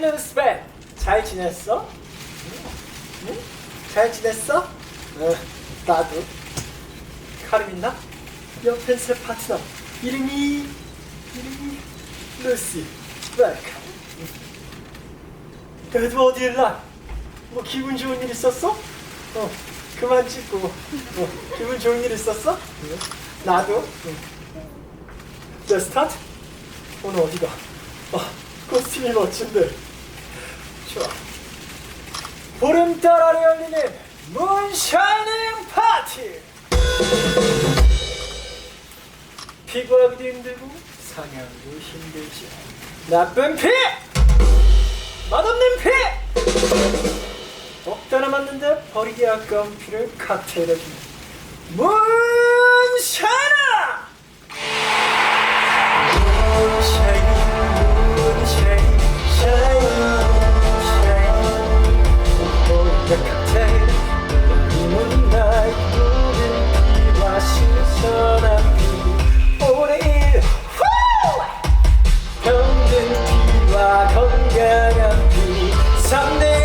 루스벤 잘 지냈어? 응? 잘 지냈어? 어, 나도 카르민나 새 파트너 이름이 이름이 루시 웰컴 에드워드 일라 뭐 기분 좋은 일 있었어? 어 그만 찍고 어, 기분 좋은 일 있었어? 응. 나도 응. 자 스타트 오늘 어디가? 아 코스튬이 멋진데 좋아 보름달 아래 열리는 문샤이닝 파티 피구하기도 힘들고 사냥도 힘들지 나쁜 피! 맛없는 피! 먹다 남았는데 버리기 아까운 피를 칵테일해주는 guarantee someday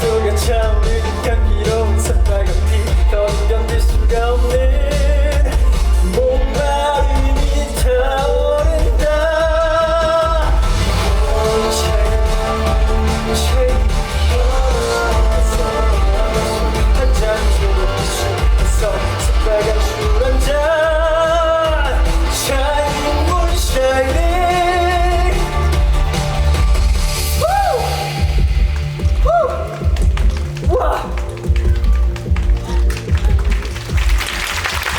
속에 차오르